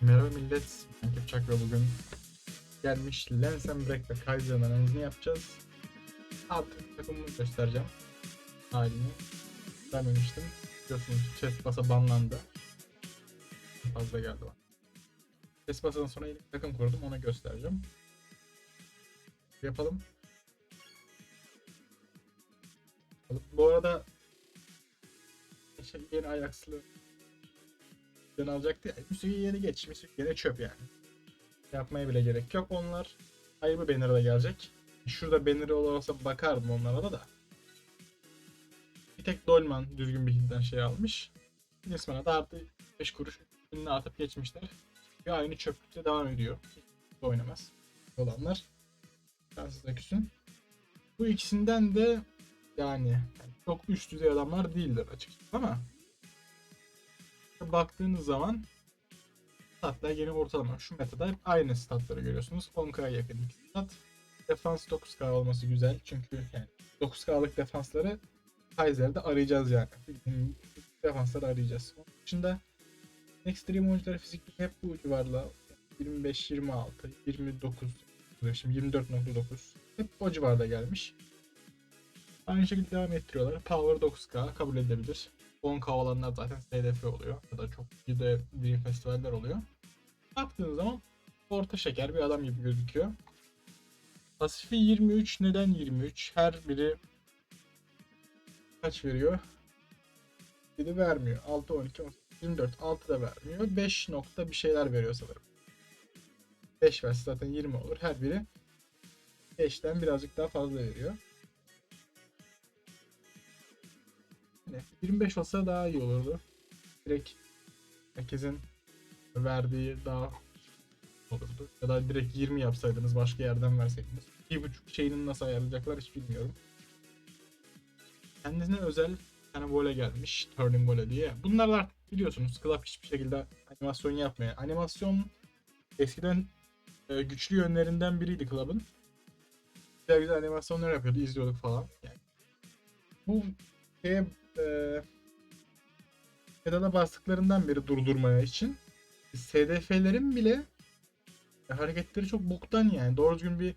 Merhaba millet. Ankip Çakra bugün gelmiş Lens and Break ve Kaiser'ın analizini yapacağız. Artık takımımı göstereceğim. Halini. Vermemiştim. Biliyorsunuz chest basa banlandı. Fazla geldi bana. Chest basadan sonra yeni takım kurdum onu göstereceğim. Yapalım. Bu arada şey, yeni Ajax'lı ben alacaktı ya. Müslü'yü yeni geç. Müslü yine çöp yani. Yapmaya bile gerek yok. Onlar ayrı bir banner'a gelecek. Şurada banner'ı olursa bakardım onlara da da. Bir tek Dolman düzgün bir hilden şey almış. Nisman'a da artı 5 kuruş ünlü atıp geçmişler. Ve aynı çöplükte devam ediyor. Oynamaz. Olanlar. Şanssızla küsün. Bu ikisinden de yani çok üst düzey adamlar değildir açıkçası ama baktığınız zaman statlar yine ortalama. Şu metada hep aynı statları görüyorsunuz. 10K'ya yakın iki stat. Defans 9K olması güzel. Çünkü yani 9K'lık defansları Kaiser'de arayacağız yani. Defansları arayacağız. Onun dışında Extreme oyuncuları fizikli hep bu civarla 25, 26, 29, şimdi 24.9 hep o civarda gelmiş. Aynı şekilde devam ettiriyorlar. Power 9K kabul edilebilir. 10K olanlar zaten SDF oluyor. Ya da çok iyi de Festivaller oluyor. Baktığınız zaman orta şeker bir adam gibi gözüküyor. Pasifi 23. Neden 23? Her biri kaç veriyor? 7 vermiyor. 6, 12, 18, 24. 6 da vermiyor. 5 nokta bir şeyler veriyor sanırım. 5 verse zaten 20 olur. Her biri 5'ten birazcık daha fazla veriyor. Yani 25 olsa daha iyi olurdu. Direkt herkesin verdiği daha olurdu. Ya da direkt 20 yapsaydınız başka yerden verseydiniz. 2.5 şeyini nasıl ayarlayacaklar hiç bilmiyorum. Kendisine özel tane vole gelmiş. Turning vole diye. Bunlar artık biliyorsunuz Club hiçbir şekilde animasyon yapmıyor. Animasyon eskiden e, güçlü yönlerinden biriydi Club'ın. Güzel güzel animasyonlar yapıyordu. izliyorduk falan. Yani bu şeye e, pedala bastıklarından beri durdurmaya için SDF'lerin bile hareketleri çok boktan yani. Doğru düzgün bir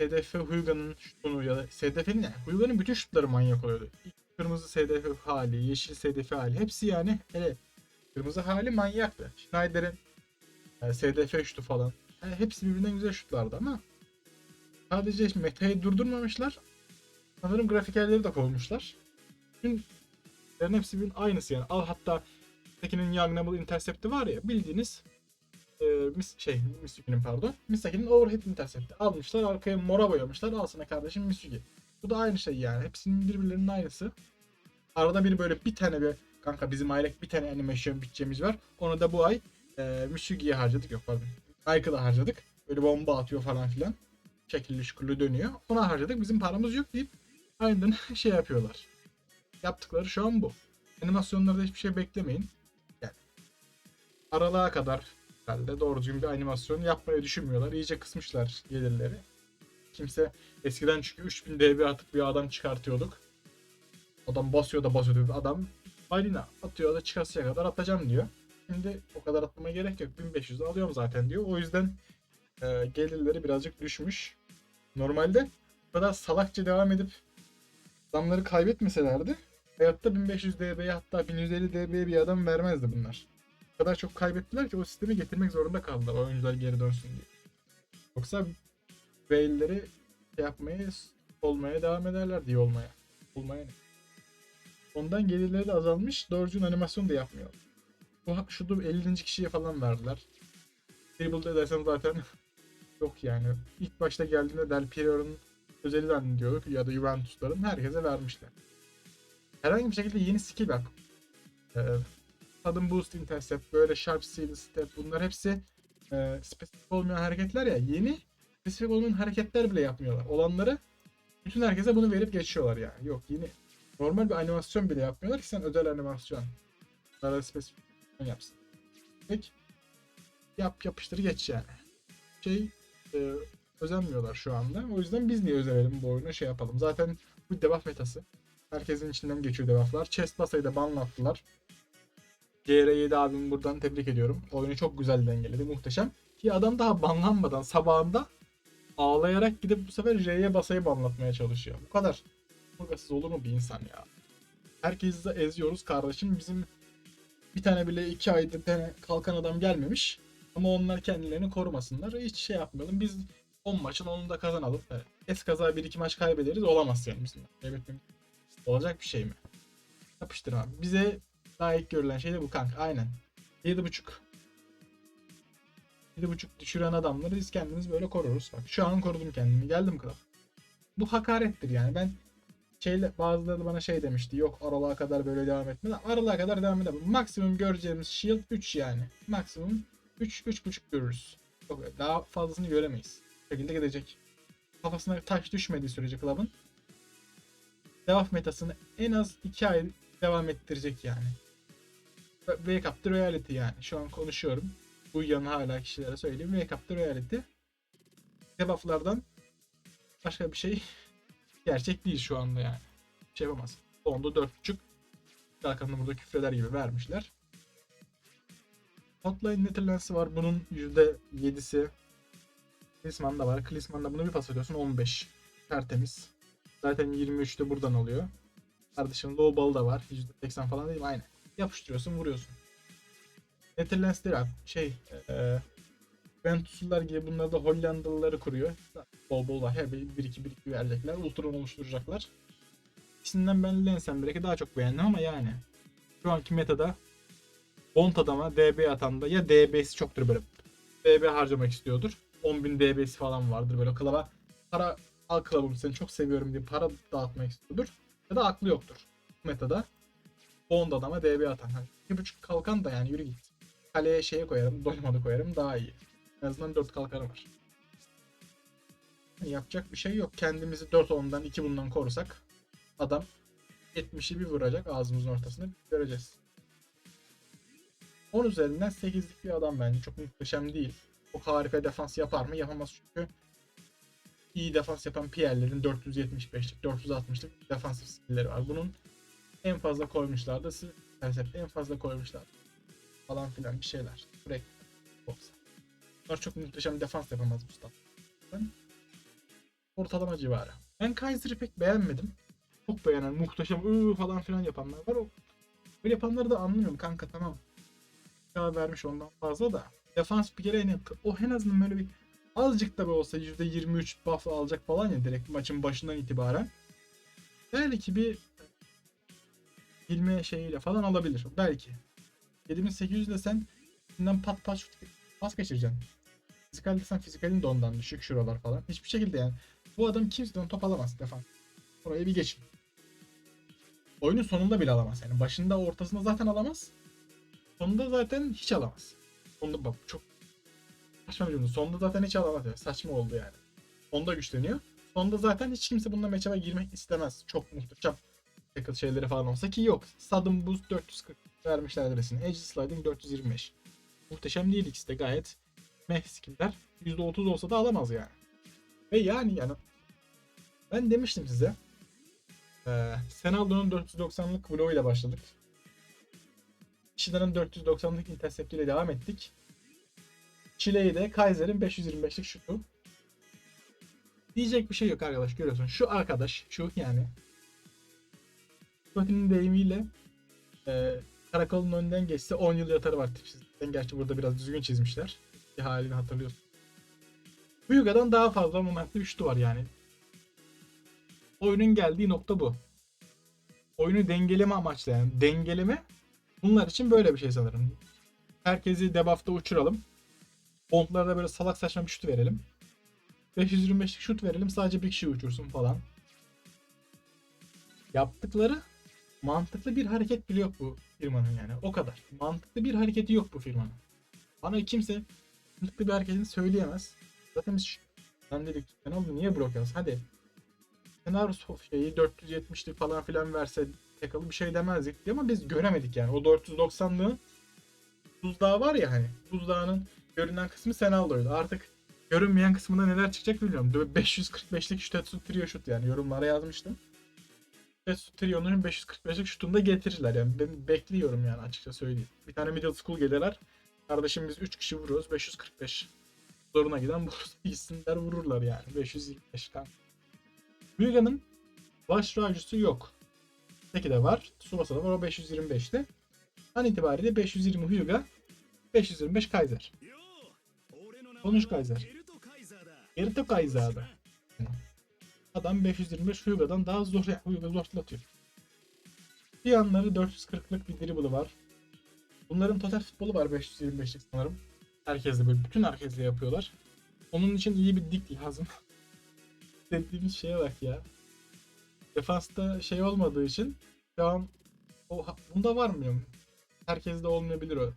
SDF Huygan'ın şutunu ya da SDF'nin yani Huygan'ın bütün şutları manyak oluyordu. Kırmızı SDF hali, yeşil SDF hali hepsi yani hele kırmızı hali manyaktı. Schneider'in yani SDF şutu falan. Yani hepsi birbirinden güzel şutlardı ama sadece metayı durdurmamışlar. Sanırım grafikerleri de kovmuşlar. Bütün Bunların hepsi birbirinin aynısı yani. Al hatta Misaki'nin Young Intercept'i var ya bildiğiniz e, mis, şey Misugi'nin pardon. Misaki'nin Overhead Intercept'i. Almışlar arkaya mora boyamışlar. Al sana kardeşim Misugi. Bu da aynı şey yani. Hepsinin birbirlerinin aynısı. Arada bir böyle bir tane bir kanka bizim aylık bir tane animasyon bütçemiz var. Onu da bu ay e, Misugi'ye harcadık. Yok pardon. Aykı'da harcadık. Böyle bomba atıyor falan filan. Şekilli şukullu dönüyor. Ona harcadık. Bizim paramız yok deyip aynen şey yapıyorlar. Yaptıkları şu an bu. Animasyonlarda hiçbir şey beklemeyin. Yani aralığa kadar herhalde doğru düzgün bir animasyon yapmayı düşünmüyorlar. İyice kısmışlar gelirleri. Kimse eskiden çünkü 3000 dB atıp bir adam çıkartıyorduk. Adam basıyor da basıyor da adam balina atıyor da çıkartacak kadar atacağım diyor. Şimdi o kadar atmama gerek yok. 1500 alıyorum zaten diyor. O yüzden e, gelirleri birazcık düşmüş. Normalde bu kadar salakça devam edip adamları kaybetmeselerdi hayatta 1500 dB'ye hatta 1150 dB'ye bir adam vermezdi bunlar. O kadar çok kaybettiler ki o sistemi getirmek zorunda kaldılar oyuncular geri dönsün diye. Yoksa Whale'leri şey yapmaya, olmaya devam ederler diye olmaya. Olmaya ne? Ondan gelirleri de azalmış. Doğrucun animasyon da yapmıyor. Bu şu 50. kişiye falan verdiler. Dribble edersen zaten yok yani. İlk başta geldiğinde Del Piero'nun özeli zannediyorduk ya da Juventus'ların herkese vermişler herhangi bir şekilde yeni skill bak. Ee, sudden boost intercept, böyle sharp seal step bunlar hepsi e, spesifik olmayan hareketler ya. Yeni spesifik olmayan hareketler bile yapmıyorlar. Olanları bütün herkese bunu verip geçiyorlar yani. Yok yeni normal bir animasyon bile yapmıyorlar ki sen özel animasyon. Daha spesifik yapsın. Peki yap yapıştır geç yani. Şey e, özenmiyorlar şu anda. O yüzden biz niye özenelim bu oyunu şey yapalım. Zaten bu debuff metası. Herkesin içinden geçiyor debufflar. Chest basayı da banlattılar. CR7 abimi buradan tebrik ediyorum. Oyunu çok güzel dengeledi. Muhteşem. Ki adam daha banlanmadan sabahında ağlayarak gidip bu sefer J'ye basayı banlatmaya çalışıyor. Bu kadar. Burgasız olur mu bir insan ya? Herkesi de eziyoruz kardeşim. Bizim bir tane bile iki bir tane kalkan adam gelmemiş. Ama onlar kendilerini korumasınlar. Hiç şey yapmayalım. Biz 10 maçın 10'unu da kazanalım. Evet. Es kaza 1-2 maç kaybederiz. Olamaz yani bizim. Kaybetmem. Olacak bir şey mi? Yapıştır. Bize layık görülen şey de bu kanka. Aynen. 7.5. 7.5 düşüren adamları biz kendimiz böyle koruruz. Bak şu an korudum kendimi. Geldim kral. Bu hakarettir yani. Ben şeyle bazıları bana şey demişti. Yok aralığa kadar böyle devam etme. Aralığa kadar devam edemem. Maksimum göreceğimiz shield 3 yani. Maksimum 3 3.5 görürüz. Çok daha fazlasını göremeyiz. Bu şekilde gidecek. Kafasına taş düşmediği sürece Club'ın devam metasını en az 2 ay devam ettirecek yani. Wake up the reality yani. Şu an konuşuyorum. Uyuyan hala kişilere söyleyeyim. Wake up the reality. Debufflardan başka bir şey gerçek değil şu anda yani. Şey yapamaz. Onda 4.5 Kalkanını burada küfreder gibi vermişler. Hotline Netherlands'ı var. Bunun %7'si Klisman'da var. Klisman'da bunu bir pas ediyorsun 15. Tertemiz. Zaten 23'te buradan alıyor. Kardeşim low ball da var. %80 falan değil mi? Aynen. Yapıştırıyorsun vuruyorsun. Netherlands değil. Şey e, Ventuslular gibi bunlar da Hollandalıları kuruyor. Bol bol var. Her biri 1 2 1 2 verecekler. Ultron oluşturacaklar. İkisinden ben Lensenberg'i daha çok beğendim ama yani şu anki metada Bont adama DB atanda ya DB'si çoktur böyle DB harcamak istiyordur. 10.000 DB'si falan vardır böyle klaba para al klabım seni çok seviyorum diye para dağıtmak istiyordur. Ya da aklı yoktur. Metada Bond adama DB atan. Hani iki buçuk kalkan da yani yürü git. Kaleye şeye koyarım, doymadı koyarım daha iyi. En azından 4 kalkanı var. Yani yapacak bir şey yok. Kendimizi 4 ondan 2 bundan korusak adam 70'i bir vuracak ağzımızın ortasına göreceğiz. 10 üzerinden 8'lik bir adam bence. Çok muhteşem değil. Çok harika defans yapar mı? Yapamaz çünkü iyi defans yapan Pierre'lerin 475'lik, 460'lık defansif skill'leri var. Bunun en fazla koymuşlar da Persep'te en fazla koymuşlar. Falan filan bir şeyler. Sürekli. Yoksa. Bunlar çok muhteşem defans yapamaz Mustafa. Ortalama civarı. Ben Kaiser'ı pek beğenmedim. Çok beğenen, muhteşem ıı falan filan yapanlar var. O böyle yapanları da anlamıyorum kanka tamam. Ya vermiş ondan fazla da. Defans bir kere en yakın. O en azından böyle bir azıcık da olsa %23 buff alacak falan ya direkt maçın başından itibaren. Belki bir bilme şeyiyle falan alabilir. Belki. 7800 ile sen içinden pat pat pas geçireceksin. Fizikalde sen fizikalin de ondan düşük şuralar falan. Hiçbir şekilde yani. Bu adam kimseden top alamaz defans. Orayı bir geçin. Oyunun sonunda bile alamaz. Yani başında ortasında zaten alamaz. Sonunda zaten hiç alamaz. Sonunda bak çok saçma bir cümle. Sonunda zaten hiç alamaz. Saçma oldu yani. Sonunda güçleniyor. Sonunda zaten hiç kimse bununla matchup'a girmek istemez. Çok muhteşem tackle şeyleri falan olsa ki yok. Sudden Boost 440 vermişler adresini. Edge Sliding 425. Muhteşem değil ikisi de gayet meh skill'ler. %30 olsa da alamaz yani. Ve yani yani ben demiştim size. Ee, Senaldo'nun 490'lık bloğu ile başladık. Shidan'ın 490'lık intercept devam ettik. Chile'yi de Kaiser'in 525'lik şutu. Diyecek bir şey yok arkadaş görüyorsun. Şu arkadaş şu yani. Spotty'nin deyimiyle e, karakolun önünden geçse 10 yıl yatarı var tipsizlikten. Gerçi burada biraz düzgün çizmişler. Bir halini hatırlıyorsun. Bu Yuga'dan daha fazla momentli bir şutu var yani. Oyunun geldiği nokta bu. Oyunu dengeleme amaçlayan dengeleme bunlar için böyle bir şey sanırım. Herkesi debuff'ta uçuralım. Bondlara da böyle salak saçma bir şut verelim. 525'lik şut verelim sadece bir kişi uçursun falan. Yaptıkları mantıklı bir hareket bile yok bu firmanın yani. O kadar. Mantıklı bir hareketi yok bu firmanın. Bana kimse mantıklı bir hareketini söyleyemez. Zaten biz ben dedik sen oldu niye blok Hadi. Senaryo şeyi 470'lik falan filan verse tekalı bir şey demezdik diye ama biz göremedik yani. O 490'lığın buzdağı var ya hani. Buzdağının görünen kısmı Senaldo'ydu. Artık görünmeyen kısmında neler çıkacak bilmiyorum. 545'lik şut trio şut yani yorumlara yazmıştım. Mesut Trio'nun 545'lik şutunu da getirirler yani. Ben bekliyorum yani açıkça söyleyeyim. Bir tane middle school gelirler. Kardeşim biz 3 kişi vuruyoruz 545. Zoruna giden vurursa gitsinler vururlar yani. 525 kan. Hyuga'nın baş racüsü yok. Peki de var. Tsubasa da var o 525'ti. An itibariyle 520 Hyuga, 525 Kaiser. Konuş Kaiser. Erito Kaiser'da. Adam 525 Hyuga'dan daha zor ya. Hyuga zorlatıyor. Bir yanları 440'lık bir dribble'ı var. Bunların total futbolu var 525'lik sanırım. Herkesle böyle bütün herkesle yapıyorlar. Onun için iyi bir dik lazım. Dediğimiz şeye bak ya. Defansta şey olmadığı için şu an o, bunda var mı? Herkeste olmayabilir o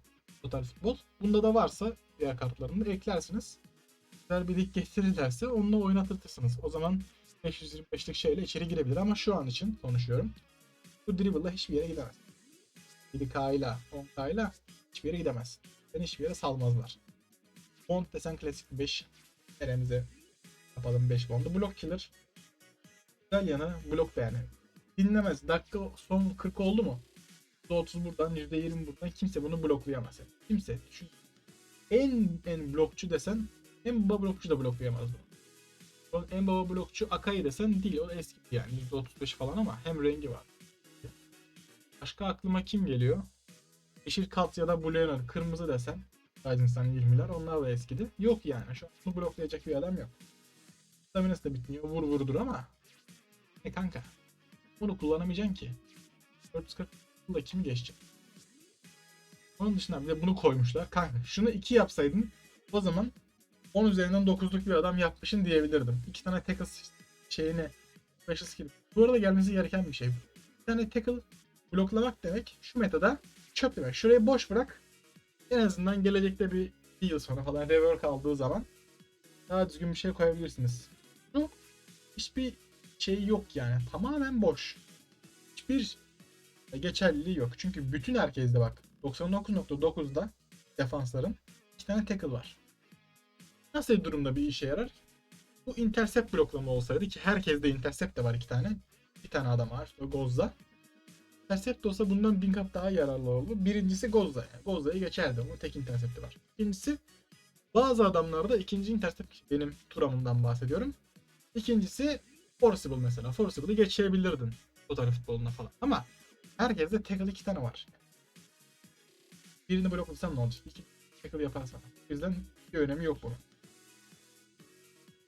total futbol. Bunda da varsa diğer kartlarında eklersiniz. Güzel bir lig getirirlerse onunla oynatırsınız. O zaman 525'lik şeyle içeri girebilir ama şu an için konuşuyorum. Bu dribble'la hiçbir yere gidemez. 7K ile 10K ile hiçbir yere gidemez. Seni hiçbir yere salmazlar. Bond desen klasik 5. Neremize yapalım 5 Bond'u. Block killer. Güzel yanı blok da yani. Dinlemez. Dakika son 40 oldu mu? %30 buradan %20 buradan kimse bunu bloklayamaz. Yani. Kimse. Çünkü en en blokçu desen en baba blokçu da bloklayamaz bunu. En baba blokçu Akai desen değil o eski yani %35 falan ama hem rengi var. Başka aklıma kim geliyor? Yeşil kat ya da Blue'nun kırmızı desen Ryzen'san 20'ler onlar da eskidi. Yok yani şu an bunu bloklayacak bir adam yok. Staminası da bitmiyor vur vurdur ama e kanka bunu kullanamayacaksın ki. 440 da kim geçecek? Onun dışında bir de bunu koymuşlar. Kanka şunu 2 yapsaydın o zaman 10 üzerinden 9'luk bir adam yapmışın diyebilirdim. 2 tane tackle şeyini special skill. Bu arada gelmesi gereken bir şey. Bir tane tackle bloklamak demek şu metada çöp demek. Şurayı boş bırak. En azından gelecekte bir, bir yıl sonra falan rework aldığı zaman daha düzgün bir şey koyabilirsiniz. Bu hiçbir şey yok yani. Tamamen boş. Hiçbir geçerliliği yok. Çünkü bütün herkeste bak 99.9'da defansların iki tane tackle var. Nasıl bir durumda bir işe yarar? Bu intercept bloklama olsaydı ki herkeste intercept de var iki tane. Bir tane adam var. O Gozza. Intercept olsa bundan bin kat daha yararlı oldu. Birincisi Gozza. Yani Gozza'yı geçerdi. Onun tek intercepti var. İkincisi bazı adamlarda ikinci intercept benim Turam'ımdan bahsediyorum. İkincisi Forcible mesela. Forcible'ı geçebilirdin. Total futboluna falan. Ama herkeste tackle iki tane var. Birini bloklasan ne olacak? İki tackle yaparsan. O yüzden bir önemi yok bunun.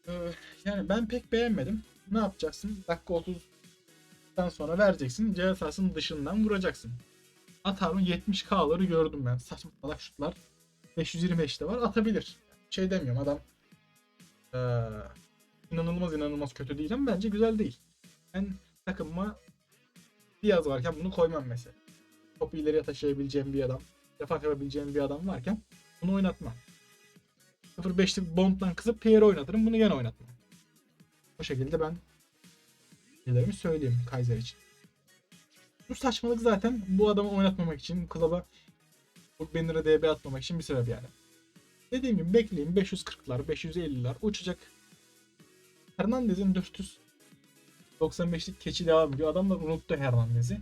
Ee, yani ben pek beğenmedim. Ne yapacaksın? Dakika 30'dan sonra vereceksin. ceza dışından vuracaksın. Atar'ın 70k'ları gördüm ben. Saçma salak şutlar. 525'te var. Atabilir. Şey demiyorum adam ee, inanılmaz inanılmaz kötü değil ama bence güzel değil. Ben takımıma Diaz varken bunu koymam mesela. Topu ileriye taşıyabileceğim bir adam, defans yapabileceğim bir adam varken bunu oynatmam. 0.5'lik Bond'dan kısıp Pierre oynatırım. Bunu gene oynatmam. Bu şekilde ben şeylerimi söyleyeyim Kaiser için. Bu saçmalık zaten bu adamı oynatmamak için, bu klaba bu banner'a DB atmamak için bir sebep yani. Dediğim gibi bekleyin 540'lar, 550'ler uçacak. Hernandez'in 495'lik keçi devam ediyor. Adamlar unuttu Hernandez'i.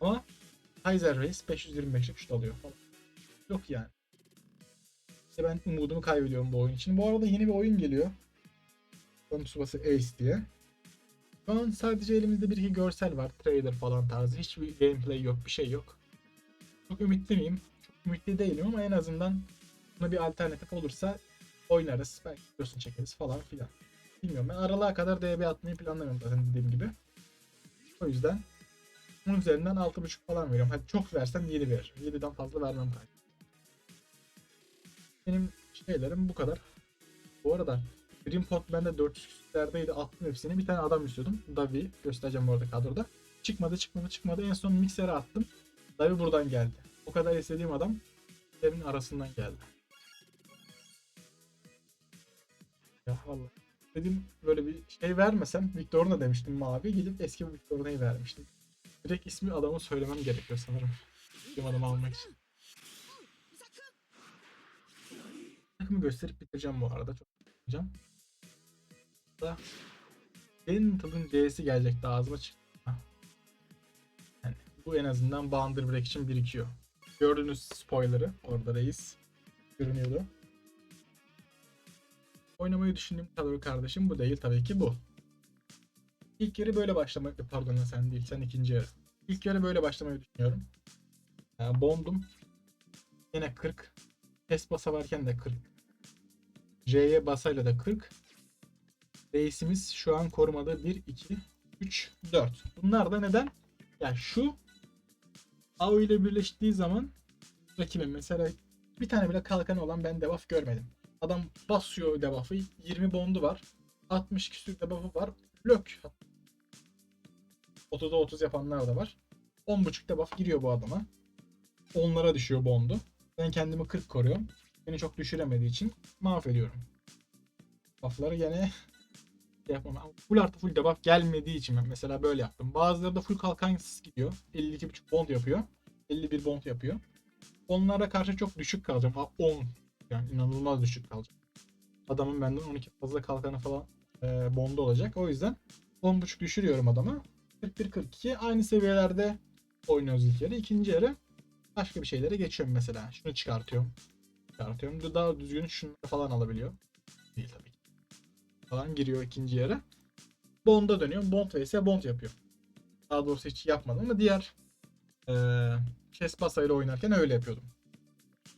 Ama Kaiser Reis 525'lik şut alıyor falan. Yok yani. İşte ben umudumu kaybediyorum bu oyun için. Bu arada yeni bir oyun geliyor. Son Tsubasa Ace diye. Şu an sadece elimizde bir iki görsel var. Trailer falan tarzı. Hiçbir gameplay yok. Bir şey yok. Çok ümitli miyim? Çok ümitli değilim ama en azından buna bir alternatif olursa oynarız. Belki videosunu çekeriz falan filan. Bilmiyorum ben aralığa kadar DB atmayı planlamıyorum zaten dediğim gibi. O yüzden bunun üzerinden 6.5 falan veriyorum. Hadi çok versen 7 veririm. 7'den fazla vermem kanka. Benim şeylerim bu kadar. Bu arada Dream Pot bende 400 küsürlerdeydi. Attım hepsini. Bir tane adam istiyordum. Davi. Göstereceğim bu arada kadroda. Çıkmadı çıkmadı çıkmadı. En son miksere attım. Davi buradan geldi. O kadar istediğim adam evin arasından geldi. Ya Allah. Dedim böyle bir şey vermesem Victor'una demiştim mavi. Gidip eski bir Victor'una'yı vermiştim. Direkt ismi adamı söylemem gerekiyor sanırım. Bizim adamı almak için. Takımı gösterip bitireceğim bu arada. Çok bitireceğim. Da Dental'ın C'si gelecekti ağzıma çıktı. Hah. Bu en azından Boundary Break için birikiyor. Gördüğünüz spoiler'ı orada reis görünüyordu. Oynamayı düşündüğüm kadro kardeşim bu değil tabii ki bu. İlk yarı böyle başlamak pardon sen değil sen ikinci yarı. İlk yarı böyle başlamayı düşünüyorum. Yani bondum. Yine 40. Test basa varken de 40. J'ye basayla da 40. Reisimiz şu an korumada 1, 2, 3, 4. Bunlar da neden? Yani şu AO ile birleştiği zaman rakibim mesela bir tane bile kalkanı olan ben debuff görmedim. Adam basıyor debuff'ı 20 bondu var. 60 küsür debuff'ı var. Lök. 30'da 30 yapanlar da var. 10.5 debuff giriyor bu adama. Onlara düşüyor bondu. Ben kendimi 40 koruyorum. Beni çok düşüremediği için mahvediyorum. Buff'ları gene şey yapmam. Full artı full debuff gelmediği için ben mesela böyle yaptım. Bazıları da full kalkansız gidiyor. 52.5 bond yapıyor. 51 bond yapıyor. Onlara karşı çok düşük kalacağım. Ha, 10. Yani inanılmaz düşük kalacağım. Adamın benden 12 fazla kalkanı falan e, bondu olacak. O yüzden 10.5 düşürüyorum adama. 41-42 aynı seviyelerde oynuyoruz ilk yarı. İkinci yarı başka bir şeylere geçiyorum mesela. Şunu çıkartıyorum. Çıkartıyorum. Daha düzgün şunları falan alabiliyor. Değil tabii. Falan giriyor ikinci yarı. Bond'a dönüyor. Bond vs Bond yapıyor. Daha doğrusu hiç yapmadım ama diğer eee Chess oynarken öyle yapıyordum.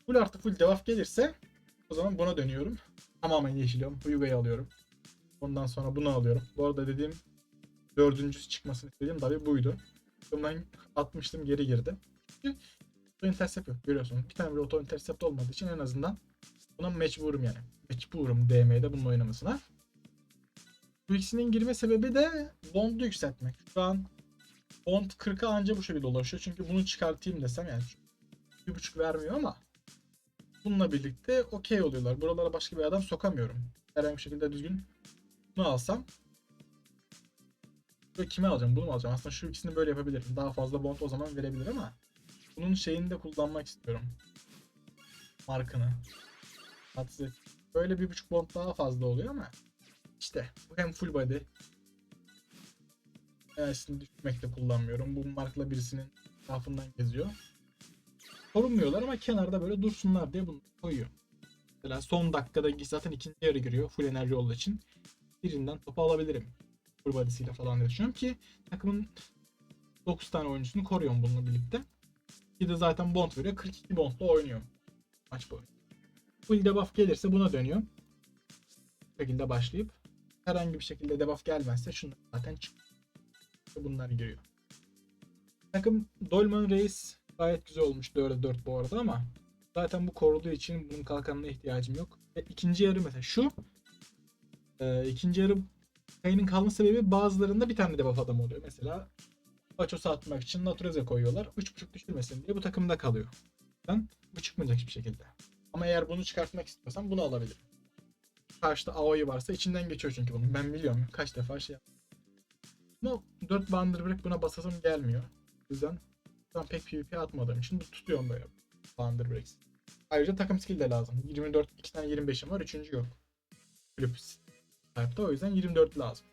Full artı full debuff gelirse o zaman buna dönüyorum. Tamamen yeşiliyorum. Huyuga'yı alıyorum. Ondan sonra bunu alıyorum. Bu arada dediğim dördüncüsü çıkmasını istediğim tabii buydu. Bundan atmıştım geri girdi. Çünkü auto intercept yok görüyorsun. Bir tane bile auto intercept olmadığı için en azından buna mecburum yani. Mecburum DM'de bunun oynamasına. Bu ikisinin girme sebebi de Bond'u yükseltmek. Şu an Bond 40'a anca bu şekilde ulaşıyor. Çünkü bunu çıkartayım desem yani bir buçuk vermiyor ama bununla birlikte okey oluyorlar. Buralara başka bir adam sokamıyorum. Herhangi bir şekilde düzgün bunu alsam Böyle kime alacağım? Bunu mu alacağım? Aslında şu ikisini böyle yapabilirim. Daha fazla bond o zaman verebilir ama bunun şeyini de kullanmak istiyorum. Markını. Rahatsız et. Böyle bir buçuk bond daha fazla oluyor ama işte bu hem full body enerjisini düşürmekte kullanmıyorum. Bu markla birisinin etrafından geziyor. Korunmuyorlar ama kenarda böyle dursunlar diye bunu koyuyor. Mesela son dakikada zaten ikinci yarı giriyor. Full enerji olduğu için. Birinden topu alabilirim. Full body'siyle falan diye düşünüyorum ki takımın 9 tane oyuncusunu koruyorum bununla birlikte. Bir de zaten bond veriyor. 42 bondla oynuyor. Maç boyu. Full debuff gelirse buna dönüyor. Bu şekilde başlayıp herhangi bir şekilde debuff gelmezse şunlar zaten çıkıyor. Bunlar giriyor. Takım Dolman Reis gayet güzel olmuş 4'e 4 bu arada ama zaten bu koruduğu için bunun kalkanına ihtiyacım yok. Ve ikinci yarı mesela şu e, ikinci yarı Kayının kalma sebebi bazılarında bir tane debuff adam oluyor. Mesela Paços'u atmak için Natureze koyuyorlar. 3.5 düşürmesin diye bu takımda kalıyor. Ben bu çıkmayacak hiçbir şekilde. Ama eğer bunu çıkartmak istiyorsam bunu alabilirim. Karşıda Aoi varsa içinden geçiyor çünkü bunun. Ben biliyorum kaç defa şey yaptım. Ama 4 bandır bırak buna basasım gelmiyor. O yüzden ben pek PvP atmadığım için tutuyorum böyle bandır breaks. Ayrıca takım skill de lazım. 24, 2 tane 25'im var. Üçüncü yok. Kulüp Type'da o yüzden 24 lazım.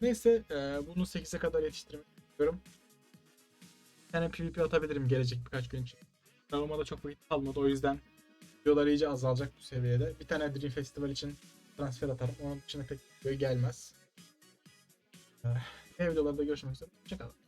Neyse e, bunu 8'e kadar yetiştirmek istiyorum. Bir tane PvP atabilirim gelecek birkaç gün için. Travmada çok vakit kalmadı o yüzden videolar iyice azalacak bu seviyede. Bir tane Dream Festival için transfer atarım. Onun dışında pek gelmez. E, videolarda görüşmek üzere. Hoşçakalın.